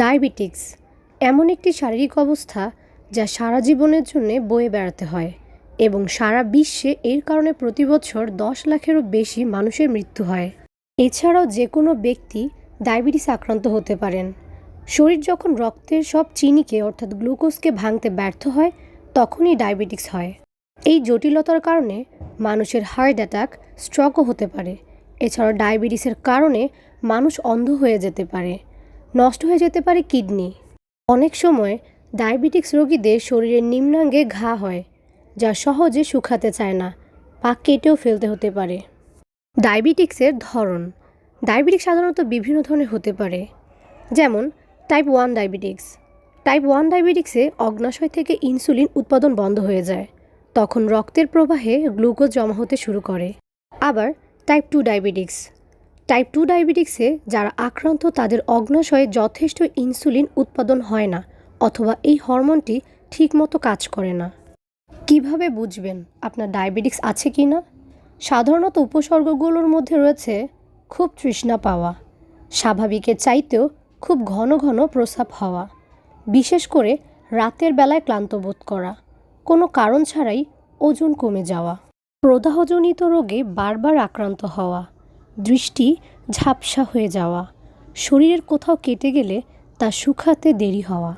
Diabetics এমন একটি শারীরিক অবস্থা যা সারা জীবনের জন্যে বয়ে বেড়াতে হয় এবং সারা বিশ্বে এর কারণে প্রতি বছর দশ লাখেরও বেশি মানুষের মৃত্যু হয়। এছাড়াও যে কোনো ব্যক্তি ডায়াবেটিস আক্রান্ত হতে পারেন। শরীর যখন রক্তের সব চিনিকে অর্থাৎ গ্লুকোজকে ভাঙতে ব্যর্থ হয়, তখনই ডায়াবেটিস হয়। এই জটিলতার কারণে মানুষের হার্ট অ্যাটাক, স্ট্রোকও হতে পারে। এছাড়াও ডায়াবেটিসের কারণে মানুষ অন্ধ হয়ে যেতে পারে। নষ্ট হয়ে যেতে পারে কিডনি। অনেক সময় ডায়াবেটিক্স রোগীদের শরীরের নিম্নাঙ্গে ঘা হয়, যা সহজে শুকাতে চায় না পা কেটেও ফেলতে হতে পারে। ডায়াবেটিক্সের ধরন। ডায়াবেটিক্স সাধারণত বিভিন্ন ধরনের হতে পারে। যেমন type one diabetics type one ডায়াবেটিক্সে অগ্নাশয় থেকে ইনসুলিন উৎপাদন বন্ধ হয়ে যায়, তখন রক্তের প্রবাহে গ্লুকোজ জমা হতে শুরু করে। আবার type two diabetics type two ডায়াবেটিক্সে যারা আক্রান্ত, তাদের অগ্নাশয়ে যথেষ্ট ইনসুলিন উৎপাদন হয় না অথবা এই হরমোনটি ঠিকমতো কাজ করে না। কীভাবে বুঝবেন আপনার ডায়াবেটিক্স আছে কি না? সাধারণত উপসর্গগুলোর মধ্যে রয়েছে খুব তৃষ্ণা পাওয়া, স্বাভাবিকের চাইতেও খুব ঘন ঘন প্রস্রাব হওয়া, বিশেষ করে রাতের বেলায় ক্লান্ত বোধ করা, কোনো কারণ ছাড়াই ওজন কমে যাওয়া, প্রদাহজনিত রোগে বারবার আক্রান্ত হওয়া দৃষ্টি ঝাপসা হয়ে যাওয়া। শরীরের কোথাও কেটে গেলে তা শুকাতে দেরি হওয়া।